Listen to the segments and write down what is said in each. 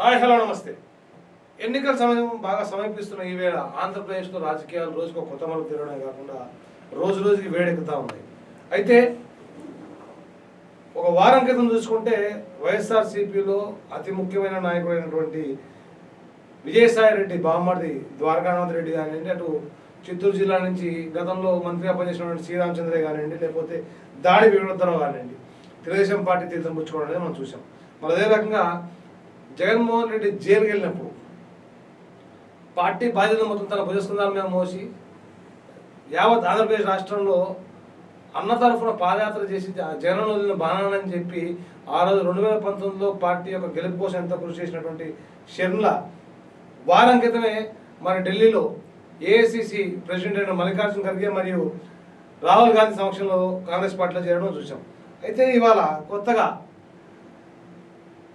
Hi hello నమస్తే. ఎన్నికల సమయం బాగా సమీపిస్తున్న ఈ వేళ ఆంధ్రప్రదేశ్లో రాజకీయాలు రోజుకో కొత్త మలుపు తిరగడమే కాకుండా రోజు రోజుకి వేడెక్కుతూ ఉన్నాయి. అయితే ఒక వారం క్రితం చూసుకుంటే వైఎస్ఆర్ సిపిలో అతి ముఖ్యమైన నాయకుడైనటువంటి విజయసాయి రెడ్డి బామ్మర్ది ద్వారకానాథ్ రెడ్డి కానివ్వండి అటు చిత్తూరు జిల్లా నుంచి గతంలో మంత్రిగా పనిచేసినటువంటి శ్రీరామచంద్రయ్య కానివ్వండి లేకపోతే దాడి వినోదరావు కానివ్వండి తెలుగుదేశం పార్టీ తీర్థం పుచ్చుకోవడం అనేది మనం చూసాం మరి అదే రకంగా జగన్మోహన్ రెడ్డి జైలుకి వెళ్ళినప్పుడు పార్టీ బాధ్యత మొత్తం తన భుజస్కంధాల మీద మోసి యావత్ ఆంధ్రప్రదేశ్ రాష్ట్రంలో అన్న తరఫున పాదయాత్ర చేసి జగన్ వదిలిన బాణానని చెప్పి ఆ రోజు రెండు వేల పంతొమ్మిదిలో పార్టీ యొక్క గెలుపు కోసం ఎంతో కృషి చేసినటువంటి షర్మిల వారం క్రితమే మరి ఢిల్లీలో ఏఐసిసి ప్రెసిడెంట్ అయిన మల్లికార్జున ఖర్గే మరియు రాహుల్ గాంధీ సమక్షంలో కాంగ్రెస్ పార్టీలో చేరడం చూసాం అయితే ఇవాళ కొత్తగా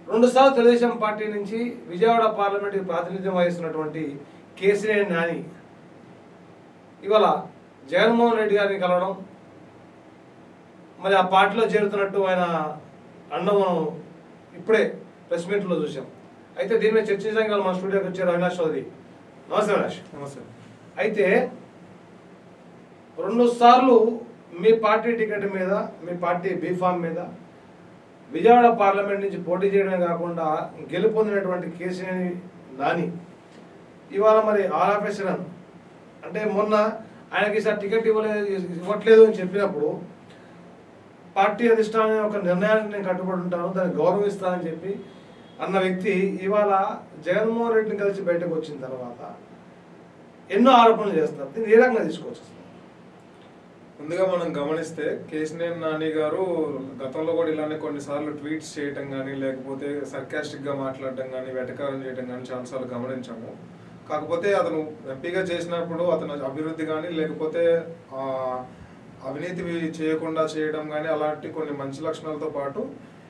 రెండుసార్లు తెలుగుదేశం పార్టీ నుంచి విజయవాడ పార్లమెంట్కి ప్రాతినిధ్యం వహిస్తున్నటువంటి కేసీఆర్ నాని. ఇవాళ జగన్మోహన్ రెడ్డి గారిని కలవడం మరి ఆ పార్టీలో చేరుతున్నట్టు ఆయన అండం మనం ఇప్పుడే ప్రెస్ మీట్లో చూసాం అయితే దీని మీద చర్చించడానికి మన స్టూడియోకి వచ్చారు అవినాష్ చౌదరి. నమస్తే అవినాష్ నమస్తే. అయితే రెండు సార్లు మీ పార్టీ టికెట్ మీద మీ పార్టీ బీఫామ్ మీద విజయవాడ పార్లమెంట్ నుంచి పోటీ చేయడమే కాకుండా గెలుపొందినటువంటి కేసీఆర్ నాని ఇవాళ మరి ఆల్ ఆఫ్ అంటే మొన్న ఆయనకి సార్ టికెట్ ఇవ్వలేదు ఇవ్వట్లేదు అని చెప్పినప్పుడు పార్టీ అధిష్టానం ఒక నిర్ణయానికి నేను కట్టుబడి ఉంటాను దాన్ని గౌరవిస్తానని చెప్పి అన్న వ్యక్తి ఇవాళ జగన్మోహన్ రెడ్డిని కలిసి బయటకు వచ్చిన తర్వాత ఎన్నో ఆరోపణలు చేస్తున్నారు దీన్ని ఏ రకంగా తీసుకోవచ్చు ముందుగా మనం గమనిస్తే కేసినేని నాని గారు గతంలో కూడా ఇలానే కొన్నిసార్లు ట్వీట్స్ చేయటం కానీ లేకపోతే సర్కాస్టిక్గా మాట్లాడటం కానీ వెటకారం చేయటం కానీ చాలాసార్లు గమనించాము. కాకపోతే అతను ఎంపీగా చేసినప్పుడు అతను అభివృద్ధి కానీ లేకపోతే ఆ, అవినీతి చేయకుండా చేయడం కానీ అలాంటి కొన్ని మంచి లక్షణాలతో పాటు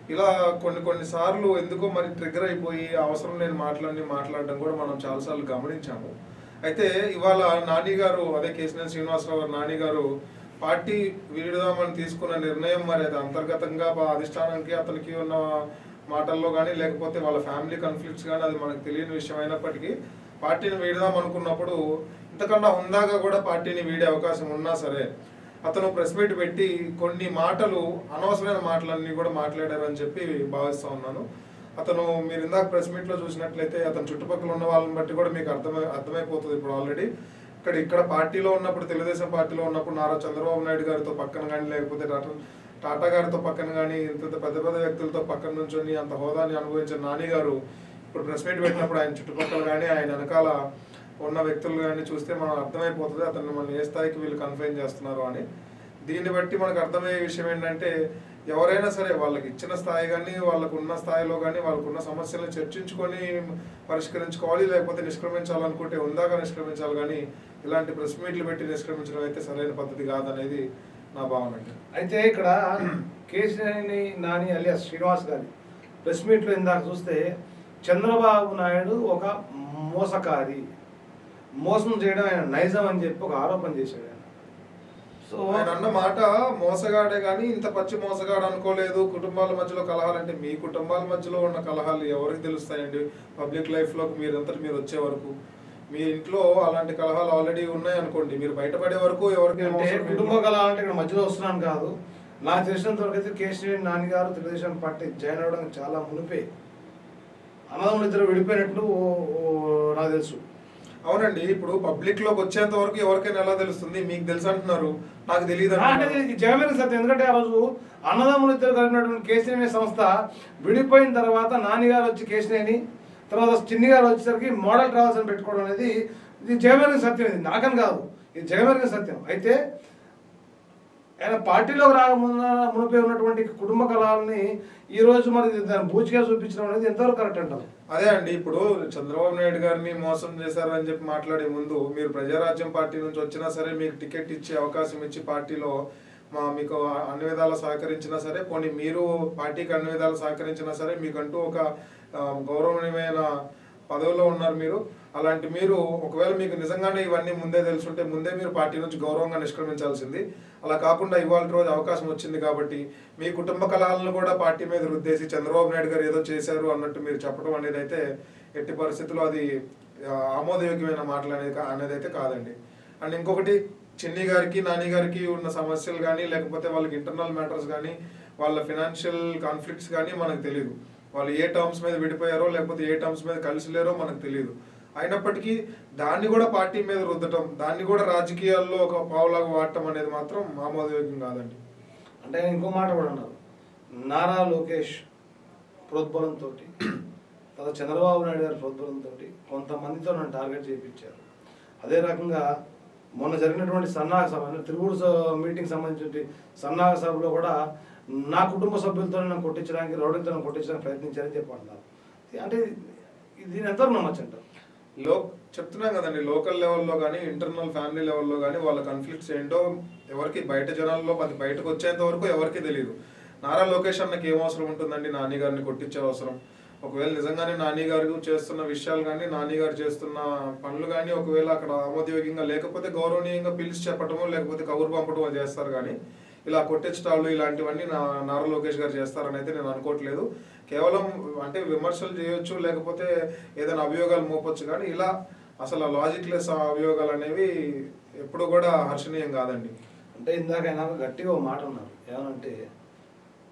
ఇలా కొన్ని కొన్ని సార్లు ఎందుకో మరి ట్రిగ్గర్ అయిపోయి అవసరం లేని మాట్లాడి మాట్లాడడం కూడా మనం చాలాసార్లు గమనించాము. అయితే ఇవాళ నాని గారు అదే కేసినేని శ్రీనివాసరావు గారు నాని గారు పార్టీ వీడుదామని తీసుకున్న నిర్ణయం మరి అది అంతర్గతంగా బా- అధిష్టానానికి అతనికి ఉన్న మాటల్లో కానీ లేకపోతే వాళ్ళ ఫ్యామిలీ కన్ఫ్లిక్ట్స్ కానీ అది మనకు తెలియని విషయం అయినప్పటికీ పార్టీని వీడదాం అనుకున్నప్పుడు ఇంతకన్నా హుందాగా కూడా పార్టీని వీడే అవకాశం ఉన్నా సరే అతను ప్రెస్ మీట్ పెట్టి కొన్ని మాటలు అనవసరమైన మాటలన్నీ కూడా మాట్లాడారని చెప్పి భావిస్తూ ఉన్నాను. అతను మీరు ఇందాక ప్రెస్ మీట్లో చూసినట్లయితే అతను చుట్టుపక్కల ఉన్న వాళ్ళని బట్టి కూడా మీకు అర్థమై అర్థమైపోతుంది ఇప్పుడు ఆల్రెడీ ఇక్కడ ఇక్కడ పార్టీలో ఉన్నప్పుడు తెలుగుదేశం పార్టీలో ఉన్నప్పుడు నారా చంద్రబాబు నాయుడు గారితో పక్కన కానీ లేకపోతే టాటా టాటా గారితో పక్కన కానీ ఇంత పెద్ద పెద్ద వ్యక్తులతో పక్కన నుంచొని అంత హోదాని అనుభవించిన నాని గారు ఇప్పుడు ప్రెస్ మీట్ పెట్టినప్పుడు ఆయన చుట్టుపక్కల కానీ ఆయన వెనకాల ఉన్న వ్యక్తులు కానీ చూస్తే మనం అర్థమైపోతుంది అతను మనం ఏ స్థాయికి వీళ్ళు కన్ఫైన్ చేస్తున్నారు అని. దీన్ని బట్టి మనకు అర్థమయ్యే విషయం ఏంటంటే ఎవరైనా సరే వాళ్ళకి ఇచ్చిన స్థాయి కానీ వాళ్ళకు ఉన్న స్థాయిలో కానీ వాళ్ళకున్న సమస్యలను చర్చించుకొని పరిష్కరించుకోవాలి లేకపోతే నిష్క్రమించాలనుకుంటే ఉందాగా నిష్క్రమించాలి కానీ ఇలాంటి ప్రెస్ మీట్లు పెట్టి నిష్క్రమించడం అయితే సరైన పద్ధతి కాదనేది నా భావన అండి. అయితే ఇక్కడ కేసీఆర్ని నాని అలియాస్ శ్రీనివాస్ గారి ప్రెస్ మీట్లో ఇందాక చూస్తే చంద్రబాబు నాయుడు ఒక మోసకారి. మోసం చేయడం ఆయన నైజం అని చెప్పి ఒక ఆరోపణ చేశాడు ఆయన. సో ఆయన అన్న మాట మోసగాడే కానీ ఇంత పచ్చి మోసగాడు అనుకోలేదు. కుటుంబాల మధ్యలో కలహాలంటే మీ కుటుంబాల మధ్యలో ఉన్న కలహాలు ఎవరికి తెలుస్తాయండి? పబ్లిక్ లైఫ్లోకి మీరంతటి మీరు వచ్చే వరకు. మీ ఇంట్లో అలాంటి కలహాలు ఆల్రెడీ ఉన్నాయి అనుకోండి. మీరు బయటపడే వరకు ఎవరికి కుటుంబ కళ అంటే ఇక్కడ మధ్యలో వస్తున్నాను కాదు. నాకు తెలిసినంత వరకు అయితే కేసీఆర్ నాని గారు తెలుగుదేశం పార్టీ జాయిన్ అవ్వడం చాలా మునిపే. అన్నదమ్ములు ఇద్దరు విడిపోయినట్లు నాకు తెలుసు. అవునండి. ఇప్పుడు పబ్లిక్లోకి వచ్చేంత వరకు ఎవరికైనా ఎలా తెలుస్తుంది? మీకు తెలుసు అంటున్నారు. నాకు తెలియదు అంటే జగమెర సత్యం. ఎందుకంటే ఆ రోజు అన్నదమ్ములు ఇద్దరు కలిగినటువంటి కేసీఆర్ సంస్థ విడిపోయిన తర్వాత నాన్నగారు వచ్చి కేసీఆర్ని తర్వాత చిన్ని గారు వచ్చేసరికి మోడల్ ట్రావెల్స్ అని పెట్టుకోవడం అనేది ఇది జగమెరిగిన సత్యం ఇది నాకని కాదు. ఇది జగమెరిగిన సత్యం. అయితే ఆయన పార్టీలోకి రాకముందు మునిపై ఉన్నటువంటి కుటుంబ కళాలని ఈ రోజు మరి దాన్ని బూచిగా చూపించడం అనేది ఎంతవరకు కరెక్ట్ అంటారు? అదే అండి ఇప్పుడు చంద్రబాబు నాయుడు గారిని మోసం చేశారని చెప్పి మాట్లాడే ముందు మీరు ప్రజారాజ్యం పార్టీ నుంచి వచ్చినా సరే మీకు టికెట్ ఇచ్చే అవకాశం ఇచ్చి పార్టీలో మీకు అన్ని విధాలు సహకరించినా సరే పోనీ మీరు పార్టీకి అన్ని విధాలు సహకరించినా సరే మీకంటూ ఒక గౌరవమైన గౌరవనీయమైన పదవిలో ఉన్నారు మీరు. అలాంటి మీరు ఒకవేళ మీకు నిజంగానే ఇవన్నీ ముందే తెలుసుంటే ముందే మీరు పార్టీ నుంచి గౌరవంగా నిష్క్రమించాల్సింది. అలా కాకుండా ఇవాళ రోజు అవకాశం వచ్చింది కాబట్టి మీ కుటుంబ కళాలను కూడా పార్టీ మీద రుద్దేసి చంద్రబాబు నాయుడు గారు ఏదో చేశారు అన్నట్టు మీరు చెప్పడం అనేది అయితే ఎట్టి పరిస్థితుల్లో అది ఆమోదయోగ్యమైన మాటలు అనేది అనేది అయితే కాదండి. అండ్ ఇంకొకటి చిన్ని గారికి నాని గారికి ఉన్న సమస్యలు కానీ లేకపోతే వాళ్ళకి ఇంటర్నల్ మ్యాటర్స్ కానీ వాళ్ళ ఫినాన్షియల్ కాన్ఫ్లిక్ట్స్ కానీ మనకు తెలియదు వాళ్ళు ఏ టర్మ్స్ మీద విడిపోయారో లేకపోతే ఏ టర్మ్స్ మీద కలిసి లేరో మనకు తెలియదు అయినప్పటికీ దాన్ని కూడా పార్టీ మీద రుద్దటం దాన్ని కూడా రాజకీయాల్లో ఒక పావులాగా వాడటం అనేది మాత్రం ఆమోదయోగ్యం కాదండి. అంటే ఆయన ఇంకో మాట కూడా అన్నారు నారా లోకేష్ ప్రోద్బలంతో తర్వాత చంద్రబాబు నాయుడు గారి ప్రోద్బలంతో కొంతమందితో నన్ను టార్గెట్ చేయించారు అదే రకంగా మొన్న జరిగినటువంటి సన్నాహ సభ అంటే మీటింగ్ సంబంధించిన సన్నాహ సభలో కూడా నా కుటుంబ సభ్యులతో నన్ను కొట్టించడానికి రౌడీతో కొట్టించడానికి ప్రయత్నించారని చెప్పంటున్నారు అంటే దీని దీన్ని ఎంతవరకు నమ్మచ్చు అంటారు లో చెప్తున్నాం కదండి లోకల్ లెవెల్లో కానీ ఇంటర్నల్ ఫ్యామిలీ లెవెల్లో కానీ వాళ్ళ కన్ఫ్లిక్ట్స్ ఏంటో ఎవరికి బయట జనాల్లో అది బయటకు వచ్చేంత వరకు ఎవరికి తెలియదు నారా లోకేష్ అన్నకి ఏం అవసరం ఉంటుందండి? నాని గారిని కొట్టించే అవసరం. ఒకవేళ నిజంగానే నాని గారు చేస్తున్న విషయాలు కానీ నాని గారు చేస్తున్న పనులు కానీ ఒకవేళ అక్కడ ఆమోదయోగ్యంగా లేకపోతే గౌరవనీయంగా పిలిచి చెప్పటమో లేకపోతే కబురు పంపటమో చేస్తారు కానీ ఇలా కొట్టించడాలు ఇలాంటివన్నీ నా నారా లోకేష్ గారు చేస్తారని అయితే నేను అనుకోవట్లేదు. కేవలం అంటే విమర్శలు చేయొచ్చు లేకపోతే ఏదైనా అభియోగాలు మోపొచ్చు కానీ ఇలా అసలు లాజిక్ లెస్ అభియోగాలు అనేవి ఎప్పుడు కూడా హర్షణీయం కాదండి. అంటే ఇందాకైనా గట్టిగా ఒక మాట ఉన్నారు ఏమనంటే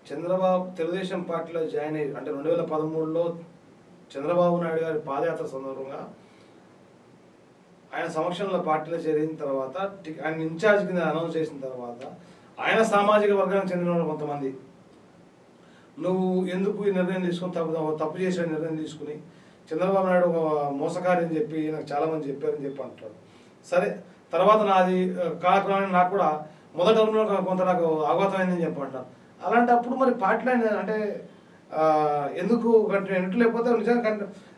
చంద్రబాబు తెలుగుదేశం పార్టీలో జాయిన్ అయ్యి అంటే రెండు వేల పదమూడులో చంద్రబాబు నాయుడు గారి పాదయాత్ర సందర్భంగా ఆయన సమక్షంలో పార్టీలో చేరిన తర్వాత ఆయన ఇన్ఛార్జ్ కింద అనౌన్స్ చేసిన తర్వాత ఆయన సామాజిక వర్గానికి చెందిన కొంతమంది. నువ్వు ఎందుకు ఈ నిర్ణయం తీసుకుని తప్పు తప్పు చేసిన నిర్ణయం తీసుకుని? చంద్రబాబు నాయుడు ఒక మోసకారి అని చెప్పి నాకు చాలామంది చెప్పారని చెప్పి అంటారు సరే తర్వాత నాది ఆ, నాకు కూడా మొదటి కొంత నాకు అవగతమైందని చెప్పి అంటారు. అలాంటప్పుడు మరి పార్టీలో ఆయన అంటే ఎందుకు కంటిన్యూ లేకపోతే నిజంగా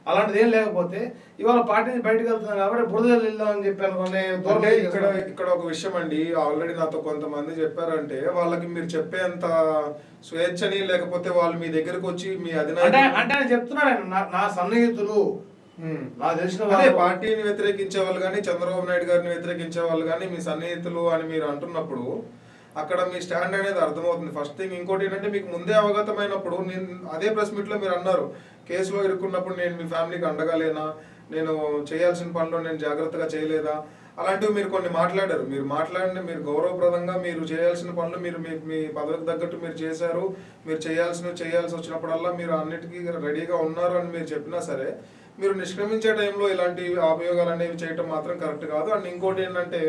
అలాంటిది ఏం లేకపోతే ఇవాళ పార్టీ బయటకు వెళ్తున్నాం కాబట్టి బురద వెళ్దామని చెప్పి అనుకునే అంటే ఇక్కడ ఇక్కడ ఒక విషయం అండి. ఆల్రెడీ నాతో కొంతమంది చెప్పారంటే వాళ్ళకి మీరు చెప్పేంత స్వేచ్ఛని లేకపోతే వాళ్ళు మీ దగ్గరకు వచ్చి మీ అంటే అధినాయకులు అంటే ఆయన చెప్తున్నాడు నా- నా సన్నిహితులు. అదే పార్టీని వ్యతిరేకించే వాళ్ళు కానీ చంద్రబాబు నాయుడు గారిని వ్యతిరేకించే వాళ్ళు కానీ మీ సన్నిహితులు అని మీరు అంటున్నప్పుడు అక్కడ మీ స్టాండ్ అనేది అర్థమవుతుంది. ఫస్ట్ థింగ్ ఇంకోటి ఏంటంటే మీకు ముందే అవగతమైనప్పుడు నేను అదే ప్రెస్ మీట్లో మీరు అన్నారు కేసులో ఇరుక్కున్నప్పుడు నేను మీ ఫ్యామిలీకి అండగా లేనా నేను చేయాల్సిన పనులు నేను జాగ్రత్తగా చేయలేదా? అలాంటివి మీరు కొన్ని మాట్లాడారు. మీరు మాట్లాడిన మీరు గౌరవప్రదంగా మీరు చేయాల్సిన పనులు మీరు మీ మీ పదవికి తగ్గట్టు మీరు చేశారు. మీరు చేయాల్సిన చేయాల్సి వచ్చినప్పుడల్లా మీరు అన్నిటికీ రెడీగా ఉన్నారు అని మీరు చెప్పినా సరే మీరు నిష్క్రమించే టైంలో ఇలాంటి అభియోగాలు అనేవి చేయటం మాత్రం కరెక్ట్ కాదు. అండ్ ఇంకోటి ఏంటంటే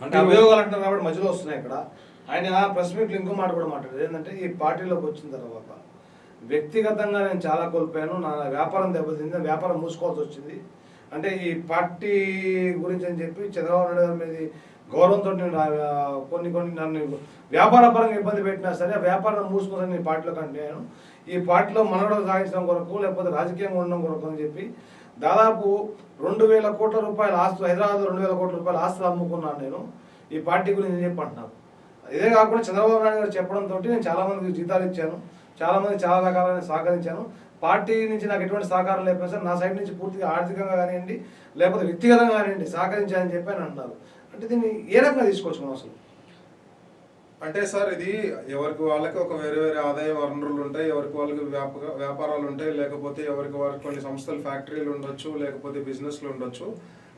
అంటే అభియోగాలు అంటున్నారు కాబట్టి మధ్యలో వస్తున్నాయి ఇక్కడ. ఆయన ప్రెస్ మీట్లో ఇంకో మాట కూడా మాట్లాడారు ఏంటంటే ఈ పార్టీలోకి వచ్చిన తర్వాత వ్యక్తిగతంగా నేను చాలా కోల్పోయాను. నా వ్యాపారం దెబ్బతింది. వ్యాపారం మూసుకోవాల్సి వచ్చింది. అంటే ఈ పార్టీ గురించి అని చెప్పి చంద్రబాబు నాయుడు గారి మీద గౌరవంతో నేను కొన్ని కొన్ని నన్ను వ్యాపార పరంగా ఇబ్బంది పెట్టినా సరే ఆ వ్యాపారం మూసుకోవాలని నేను పార్టీలో కంటిన్యూ ఈ పార్టీలో మనగడ సాగించడం కొరకు లేకపోతే రాజకీయంగా ఉండడం కొరకు అని చెప్పి దాదాపు రెండు వేల కోట్ల రూపాయల ఆస్తులు హైదరాబాద్ రెండు వేల కోట్ల రూపాయల ఆస్తులు అమ్ముకున్నాను నేను. ఈ పార్టీ గురించి చెప్పి అంటున్నాను ఇదే కాకుండా చంద్రబాబు నాయుడు గారు చెప్పడంతో నేను చాలా మందికి జీతాలు ఇచ్చాను. చాలా మంది చాలా రకాలైన సహకరించాను పార్టీ నుంచి నాకు ఎటువంటి సహకారం లేకపోతే సార్ నా సైడ్ నుంచి పూర్తిగా ఆర్థికంగా కానివ్వండి లేకపోతే వ్యక్తిగతంగా కానివ్వండి సహకరించాలని చెప్పి అని అంటున్నారు. అంటే దీన్ని ఏ రకంగా తీసుకోవచ్చు మనం అసలు? అంటే సార్ ఇది ఎవరికి వాళ్ళకి ఒక వేరే వేరే ఆదాయ వనరులు ఉంటాయి. ఎవరికి వాళ్ళకి వ్యాపారాలు ఉంటాయి. లేకపోతే ఎవరికి వారికి కొన్ని సంస్థలు ఫ్యాక్టరీలు ఉండొచ్చు లేకపోతే బిజినెస్లు ఉండొచ్చు.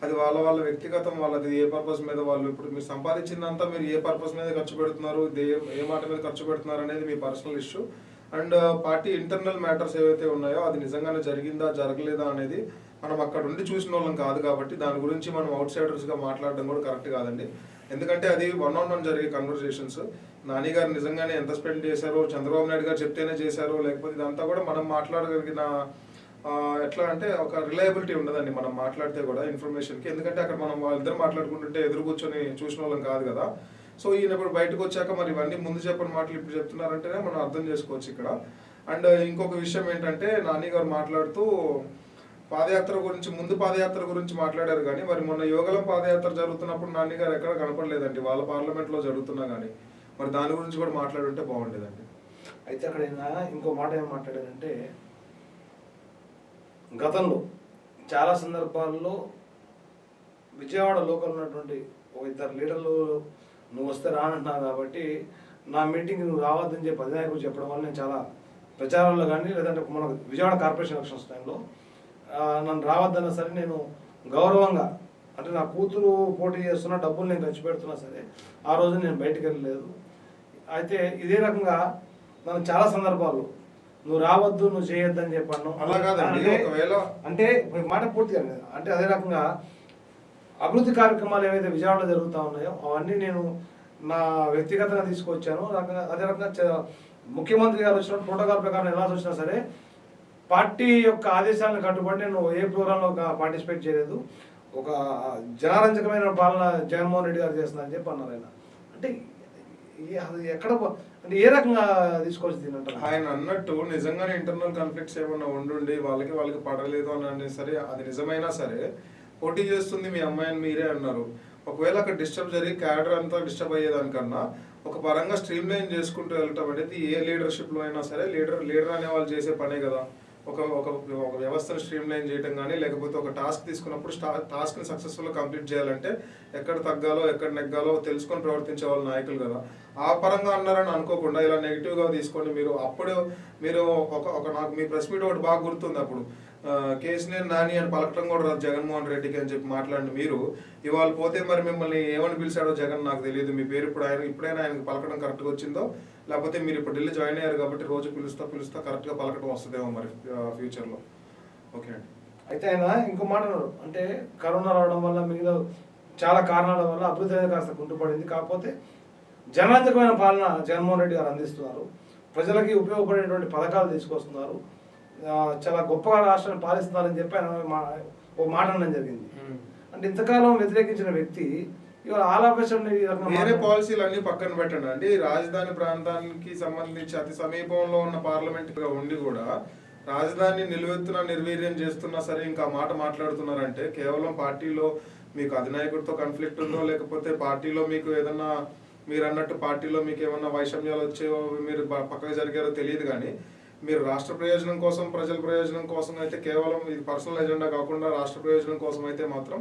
అది వాళ్ళ వాళ్ళ వ్యక్తిగతం వాళ్ళది ఏ పర్పస్ మీద వాళ్ళు ఇప్పుడు మీరు సంపాదించిందంతా మీరు ఏ పర్పస్ మీద ఖర్చు పెడుతున్నారు ఏ- మాట మీద ఖర్చు పెడుతున్నారు అనేది మీ personal issue and party internal matters ఏవైతే ఉన్నాయో అది నిజంగానే జరిగిందా జరగలేదా అనేది మనం అక్కడ ఉండి చూసిన వాళ్ళం కాదు కాబట్టి దాని గురించి మనం అవుట్ సైడర్స్గా మాట్లాడడం కూడా కరెక్ట్ కాదండి. ఎందుకంటే అది వన్ ఆన్ వన్ జరిగే కన్వర్సేషన్స్ నాని గారు నిజంగానే ఎంత స్పెండ్ చేశారో చంద్రబాబు నాయుడు గారు చెప్తేనే చేశారో లేకపోతే ఇదంతా కూడా మనం మాట్లాడగలిగిన ఎట్లా అంటే ఒక రిలయబిలిటీ ఉండదండి మనం మాట్లాడితే కూడా ఇన్ఫర్మేషన్కి ఎందుకంటే అక్కడ మనం వాళ్ళిద్దరు మాట్లాడుకుంటుంటే ఎదురు కూర్చొని చూసిన వాళ్ళం కాదు కదా. సో ఈయన ఇప్పుడు బయటకు వచ్చాక మరి ఇవన్నీ ముందు చెప్పని మాటలు ఇప్పుడు చెప్తున్నారంటేనే మనం అర్థం చేసుకోవచ్చు ఇక్కడ. అండ్ ఇంకొక విషయం ఏంటంటే నాని గారు మాట్లాడుతూ పాదయాత్ర గురించి ముందు పాదయాత్ర గురించి మాట్లాడారు కానీ మరి మొన్న యోగలం పాదయాత్ర జరుగుతున్నప్పుడు నాని గారు ఎక్కడ కనపడలేదండి. వాళ్ళ పార్లమెంట్లో జరుగుతున్నా కానీ. మరి దాని గురించి కూడా మాట్లాడుంటే బాగుండేదండి. అయితే అక్కడ ఇంకో మాట ఏం మాట్లాడారంటే గతంలో చాలా సందర్భాల్లో విజయవాడ లోకల్ ఉన్నటువంటి ఒక ఇద్దరు లీడర్లు నువ్వు వస్తే రానంటున్నావు కాబట్టి నా మీటింగ్ నువ్వు రావద్దని చెప్పి అధినాయకులు చెప్పడం వల్ల నేను చాలా ప్రచారంలో కానీ లేదంటే మన విజయవాడ కార్పొరేషన్ ఎలక్షన్స్ టైంలో నన్ను రావద్దన్నా సరే నేను గౌరవంగా అంటే నా కూతురు పోటీ చేస్తున్న డబ్బులు నేను ఖర్చు పెడుతున్నా సరే ఆ రోజు నేను బయటకు వెళ్ళలేదు. అయితే ఇదే రకంగా నన్ను చాలా సందర్భాల్లో నువ్వు రావద్దు నువ్వు చేయొద్దు అని చెప్పాను అలా కాదండి, అంటే- ఒకవేళ- అంటే మాట పూర్తిగా. అంటే అదే రకంగా అభివృద్ధి కార్యక్రమాలు ఏవైతే విజయవాడలో జరుగుతూ ఉన్నాయో అవన్నీ నేను నా వ్యక్తిగతంగా తీసుకొచ్చాను. రకంగా అదే రకంగా ముఖ్యమంత్రి గారు వచ్చిన ప్రోటోకాల్ ప్రకారం ఎలా వచ్చినా సరే పార్టీ యొక్క ఆదేశాలను కట్టుబడి నేను ఏ ప్రోగ్రాంలో పార్టిసిపేట్ చేయలేదు. ఒక జనారంజకమైన పాలన జగన్మోహన్ రెడ్డి గారు చేస్తున్నారని చెప్పి అన్నారు ఆయన. అంటే అది ఎక్కడ అంటే ఏ రకంగా తీసుకొచ్చి తినంటారు ఆయన అన్నట్టు నిజంగానే ఇంటర్నల్ కాన్ఫ్లిక్ట్స్ ఏమన్నా ఉండుండి వాళ్ళకి వాళ్ళకి పడలేదు అని అంటే సరే అది నిజమైనా సరే పోటీ చేస్తుంది మీ అమ్మాయిని మీరే అన్నారు. ఒకవేళ అక్కడ డిస్టర్బ్ జరిగి క్యాడర్ అంతా డిస్టర్బ్ అయ్యేదానికన్నా ఒక పరంగా స్ట్రీమ్ లైన్ చేసుకుంటూ వెళ్ళటం అనేది ఏ లీడర్షిప్లో అయినా సరే లీడర్ లీడర్ అనే వాళ్ళు చేసే పనే కదా. ఒక ఒక ఒక వ్యవస్థను స్ట్రీమ్ లైన్ చేయడం కానీ లేకపోతే ఒక టాస్క్ తీసుకున్నప్పుడు టాస్క్ని సక్సెస్ఫుల్గా కంప్లీట్ చేయాలంటే ఎక్కడ తగ్గాలో ఎక్కడ నెగ్గాలో తెలుసుకొని ప్రవర్తించే వాళ్ళు నాయకులు కదా. ఆ పరంగా అన్నారని అనుకోకుండా ఇలా నెగిటివ్గా తీసుకొని తీసుకోండి మీరు. అప్పుడు మీరు ఒక ఒక నాకు మీ ప్రెస్ మీట్ ఒకటి బాగా గుర్తుంది అప్పుడు. కేసీఆర్ నాని అని పలకటం కూడా రాదు జగన్మోహన్ రెడ్డికి అని చెప్పి మాట్లాడిన మీరు. ఇవాళ పోతే మరి మిమ్మల్ని ఏమని పిలిచాడో జగన్ నాకు తెలియదు. మీ పేరు ఇప్పుడు ఆయన ఇప్పుడైనా ఆయనకు పలకడం కరెక్ట్గా వచ్చిందో? లేకపోతే మీరు ఇప్పుడు ఢిల్లీ జాయిన్ అయ్యారు కాబట్టి రోజు పిలుస్తా పిలుస్తా కరెక్ట్గా పలకడం వస్తుందేమో మరి ఫ్యూచర్లో ఓకే అండి. అయితే ఆయన ఇంకో మాట అన్నాడు. అంటే కరోనా రావడం వల్ల మిగతా చాలా కారణాల వల్ల అభివృద్ధి అనేది కాస్త కుంటుపడింది. కాకపోతే జనాంతకమైన పాలన జగన్మోహన్ రెడ్డి గారు అందిస్తున్నారు. ప్రజలకి ఉపయోగపడేటువంటి పథకాలు తీసుకొస్తున్నారు. చాలా గొప్పగా రాష్ట్రాన్ని పాలిస్తున్నారని చెప్పి ఆయన ఓ మాట అనడం జరిగింది. అంటే ఇంతకాలం వ్యతిరేకించిన వ్యక్తి ఇవాళ వేరే పాలసీలు అన్ని పక్కన పెట్టండి. అండి రాజధాని ప్రాంతానికి సంబంధించి అతి సమీపంలో ఉన్న పార్లమెంట్ ఉండి కూడా రాజధాని నిలువెత్తున నిర్వీర్యం చేస్తున్నా సరే ఇంకా మాట మాట్లాడుతున్నారంటే కేవలం పార్టీలో మీకు అధినాయకుడితో కాన్ఫ్లిక్ట్ ఉందో లేకపోతే పార్టీలో మీకు ఏదన్నా మీరు అన్నట్టు పార్టీలో మీకు ఏమన్నా వైషమ్యాలు వచ్చేవో మీరు ప- పక్కకు జరిగారో తెలియదు కానీ మీరు రాష్ట్ర ప్రయోజనం కోసం ప్రజల ప్రయోజనం కోసం అయితే కేవలం ఇది పర్సనల్ ఎజెండా కాకుండా రాష్ట్ర ప్రయోజనం కోసం అయితే మాత్రం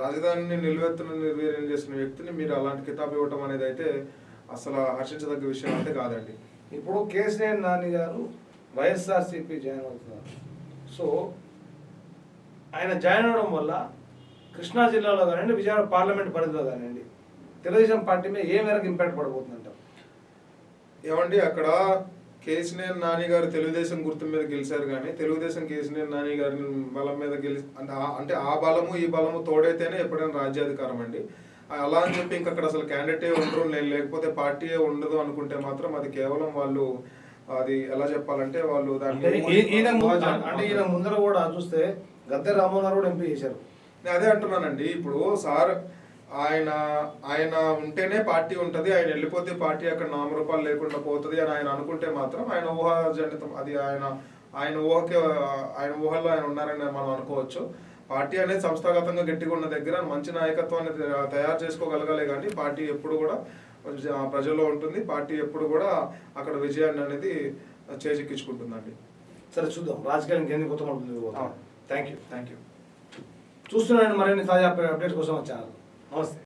రాజధానిని నిలువెత్తున నిర్వీర్యం చేసిన వ్యక్తిని మీరు అలాంటి కితాబు ఇవ్వటం అనేది అయితే అసలు హర్షించదగ్గ విషయం అయితే కాదండి. ఇప్పుడు కేసీఆర్ నాని గారు వైఎస్ఆర్సీపీ జాయిన్ అవుతున్నారు. సో ఆయన జాయిన్ అవడం వల్ల కృష్ణా జిల్లాలో కానివ్వండి విజయవాడ పార్లమెంట్ పరిధిలో కానివ్వండి తెలుగుదేశం పార్టీ మీద ఏ మేరకు ఇంపాక్ట్ పడబోతుందంటారు? ఏమండి అక్కడ కేసీఆర్ నాని గారు తెలుగుదేశం గుర్తు మీద గెలిచారు కానీ తెలుగుదేశం కేసీఆర్ నాని గారి బలం మీద గెలిచి అంటే ఆ- అంటే ఆ బలము ఈ బలము తోడైతేనే ఎప్పుడైనా రాజ్యాధికారం అండి. అలా అని చెప్పి ఇంక అక్కడ అసలు క్యాండిడేటే ఉండరు. లే- లేకపోతే పార్టీయే ఉండదు అనుకుంటే మాత్రం అది కేవలం వాళ్ళు అది ఎలా చెప్పాలంటే వాళ్ళు ఊహాజ- అంటే ఈయన ముందర కూడా చూస్తే గద్దె రామ్మోహన్ గారు కూడా ఎంపీ చేశారు. నేను అదే అంటున్నానండి. ఇప్పుడు సార్ ఆయన ఆయన ఉంటేనే పార్టీ ఉంటది ఆయన వెళ్ళిపోతే పార్టీ అక్కడ నామరూపాలు లేకుండా పోతుంది అని ఆయన అనుకుంటే మాత్రం ఆయన ఊహాజనితం అది ఆయన ఆయన ఊహకి ఆయన ఊహల్లో ఆయన ఉన్నారని మనం అనుకోవచ్చు. పార్టీ అనేది సంస్థాగతంగా గట్టిగా ఉన్న దగ్గర మంచి నాయకత్వాన్ని తయ- తయారు చేసుకోగలగాలి కానీ పార్టీ ఎప్పుడు కూడా ప్రజల్లో ఉంటుంది. పార్టీ ఎప్పుడు కూడా అక్కడ విజయాన్ని అనేది చేజిక్కించుకుంటుందండి. సరే చూద్దాం. కొత్త ఉంటుంది థ్యాంక్ యూ థ్యాంక్ యూ చూస్తున్నాను మరిన్ని తాజా అప్డేట్స్ కోసం వచ్చాను. నమస్తే